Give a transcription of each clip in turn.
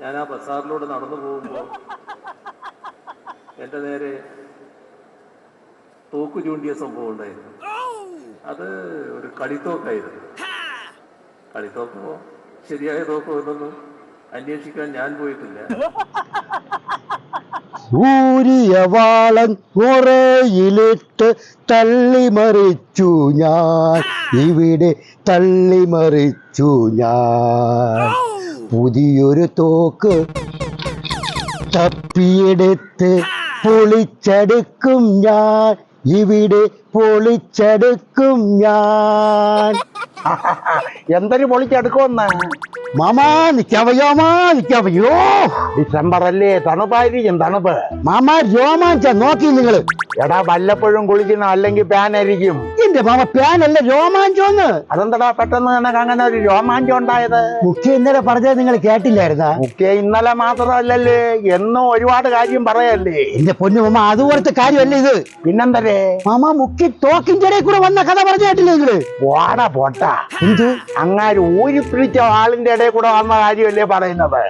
ഞാൻ ആ ബസാറിലൂടെ നടന്നു പോകുമ്പോൾ എന്റെ നേരെ തോക്ക് ചൂണ്ടിയ സംഭവം ഉണ്ടായിരുന്നു. അത് ഒരു കളിത്തോക്കായിരുന്നു. കളിത്തോക്കോ? ശരിയായ തോക്കോ എന്നൊന്നും അന്വേഷിക്കാൻ ഞാൻ പോയിട്ടില്ല. സൂര്യവാളൻ മുറയിലിട്ട് തള്ളിമറിച്ചു ഞാൻ. ഇവിടെ തള്ളിമറിച്ചു ഞാൻ. പുതിയൊരു തോക്ക് തപ്പിയെടുത്ത് പൊളിച്ചെടുക്കും ഞാൻ. ഇവിടെ പൊളിച്ചെടുക്കും ഞാൻ. എന്തൊരു പൊളിച്ചെടുക്കുമെന്ന്? മാമാ നിക്കാവയ്യോമാ നിക്കാവയ്യോ ഡിസംബർ അല്ലേ തണുപ്പായിരിക്കും തണുപ്പ്. മാമാ രോമാഞ്ച നോക്കി നിങ്ങൾ എടാ വല്ലപ്പോഴും കുളിക്കുന്ന അല്ലെങ്കിൽ പാനായിരിക്കും എന്റെ മാമ പാനല്ല രോമാഞ്ചോന്ന്. അതെന്തടാ പെട്ടെന്ന് നിനക്ക് അങ്ങനെ ഒരു രോമാഞ്ചം ഉണ്ടായത്? മുഖ്യ ഇന്നലെ പറഞ്ഞത് നിങ്ങൾ കേട്ടില്ലായിരുന്നാ? മുഖ്യ ഇന്നലെ മാത്രമല്ലല്ലേ എന്നും ഒരുപാട് കാര്യം പറയല്ലേ. എന്റെ പൊന്നു മാമ അതുപോലത്തെ കാര്യമല്ല ഇത്? പിന്നെന്തരേ? മാമ മുഖ്യ തോക്കിന്റെ കൂടെ വന്ന കഥ പറഞ്ഞു കേട്ടില്ലേ നിങ്ങൾ? പോടാ പോട്ട. എന്ത്? അങ്ങാര് ഊരി പിടിച്ച ആളിന്റെ ഇടയിൽ കൂടെ വന്ന കാര്യമല്ലേ പറയുന്നത്?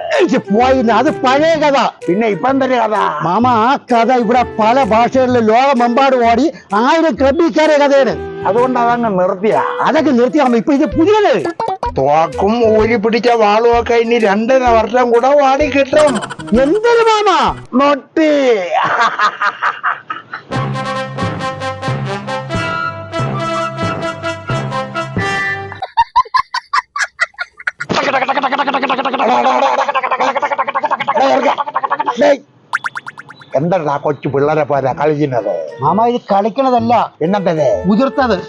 പോയില്ല അത് പഴയ കഥ പിന്നെ ഇപ്പൊ കഥ? മാമ ആ കഥ ഇവിടെ പല ഭാഷകളിലും ലോകമെമ്പാടും ഓടി ആയിരം ക്ലബിക്കാരെ കഥയാണ്. അതുകൊണ്ട് അതങ്ങ് നിർത്തിയ. അതൊക്കെ നിർത്തിയാ ഇപ്പൊ ഇത് പുതിയത് തോക്കും ഊരി പിടിച്ച വാളും ഒക്കെ ഇനി രണ്ടര വർഷം കൂടെ വാടി കിട്ടും എന്തൊരു മാമ? നൊട്ടി എന്താ കൊച്ചു പിള്ളേരെ പോലെ കളിക്കുന്നത്? മാമ ഇത് കളിക്കണതല്ല. എന്നെ ഉതിർത്തത്.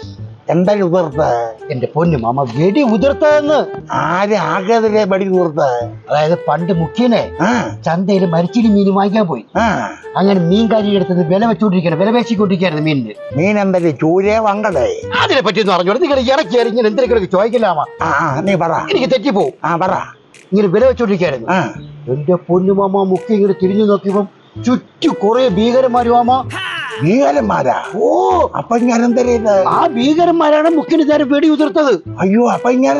എന്താ ഉതിർത്ത്? എന്റെ പൊന്നു മാമ വെടി ഉതിർത്തതെന്ന്. ആര് ആകെതിരെ വെടി ഉതിർത്ത്? അതായത് പണ്ട് മുഖ്യനെ ചന്തയിൽ മരിച്ചിരി മീൻ വാങ്ങിക്കാൻ പോയി. അങ്ങനെ മീൻ കാര്യം എടുത്തത് വില വെച്ചോണ്ടിരിക്കണം വില പേശിക്കൊണ്ടിരിക്കുകയായിരുന്നു മീനിന്. മീൻ എന്തായാലും ചൂരേ വങ്കടേ. അതിനെ പറ്റി ഒന്ന് അറിഞ്ഞോളൂ നിങ്ങൾ ഇടയ്ക്ക് ഇറങ്ങി എന്തെങ്കിലും ചോദിക്കില്ലാമ നീ പറ. എനിക്ക് തെറ്റിപ്പോവും. ആ പറ. ഇങ്ങനെ വില വെച്ചോണ്ടിരിക്കായിരുന്നു എന്റെ പൊന്നുമാമ മുക്കി ഇങ്ങനെ തിരിഞ്ഞു നോക്കിയപ്പം ചുറ്റു കുറെ ഭീകരന്മാരും മാമ. ഭീകരന്മാരാ? ഓ. അപ്പൊ ഞാൻ ആ ഭീകരന്മാരാണ് മുക്കിന് നേരെ വെടി ഉതിർത്തത്. അയ്യോ അപ്പൊ ഞാൻ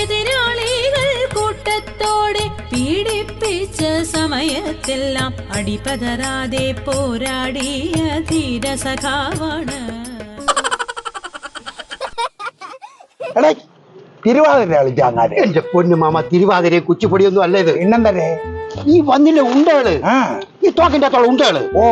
എതിരാളികൾ കൂട്ടത്തോടെ പീഡിപ്പിച്ച സമയത്തെല്ലാം അടിപതരാതെ പോരാടിയ ധീര സഖാവാണ് എടേ തിരുവാതിര കളിച്ചാങ്ങാര് എന്റെ പൊന്നുമാമ തിരുവാതിര കുച്ചിപ്പൊടിയൊന്നും അല്ല ഇത്. പിന്നെന്തരേ ഈ വന്നില്ല ഉണ്ടകൾ ഈ തോക്കിന്റെ അത്തോളം ഉണ്ടകൾ. ഓ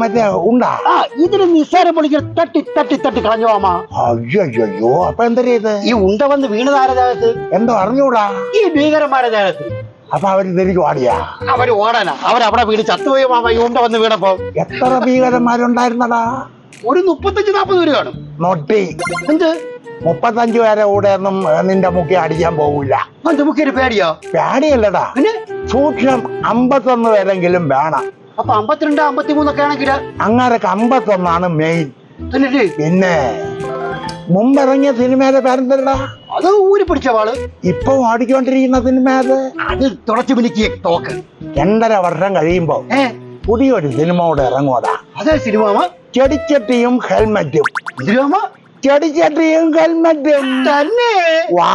മറ്റേ ഉണ്ടാ. ആ ഇതിന് നിസ്സാരം പൊളിക്കൽ തട്ടി തട്ടി തട്ടി കളഞ്ഞു മാമ. അയ്യോ അപ്പൊ എന്തരീത് ഈ ഉണ്ട വന്ന് വീണതാര ദേഹത്ത്? എന്തോ അറിഞ്ഞൂടാ? ഈ ഭീകരന്മാരെ ദേഹത്ത്. അപ്പൊ അവർ തിരിച്ചു ഓടിയാ? അവർ ഓടാനാ. അവരവിടെ വീട് ചത്തുപോയി മാമ ഈ ഉണ്ട വന്ന് വീണപ്പോ. എത്ര ഭീകരന്മാരുണ്ടായിരുന്നടാ? ഒരു മുപ്പത്തഞ്ച് നാപ്പത് പേര് കാണും. നോട്ടി. എന്ത്? മുപ്പത്തഞ്ചു വരെ കൂടെ ഒന്നും നിന്റെ മുക്കി അടിക്കാൻ മുഖ്യൊരു പേടിയോ? പേടിയല്ലടാ. സൂക്ഷ്മം അമ്പത്തൊന്ന് വരെങ്കിലും വേണം. അപ്പൊ അമ്പത്തിരണ്ട് അമ്പത്തി മൂന്നൊക്കെ ആണെങ്കിൽ അങ്ങാരൊക്കെ അമ്പത്തൊന്നാണ് മെയിൻ പിന്നെ മുമ്പിറങ്ങിയ സിനിമയുടെ പേരെന്തരടാ അത് ഊരി പിടിച്ച വാൾ ഇപ്പൊ ഓടിക്കൊണ്ടിരിക്കുന്ന സിനിമ അത് അത് തുടച്ചു മിനിക്ക് തോക്ക്. രണ്ടര വർഷം കഴിയുമ്പോ പുതിയൊരു സിനിമ കൂടെ ഇറങ്ങുവതാ അതെ. സിനിമ ചെടിച്ചട്ടിയും ഹെൽമെറ്റും. ഇതിലാമ ചെടിച്ചട്ടിയും ഹെൽമറ്റും തന്നെ. വാ.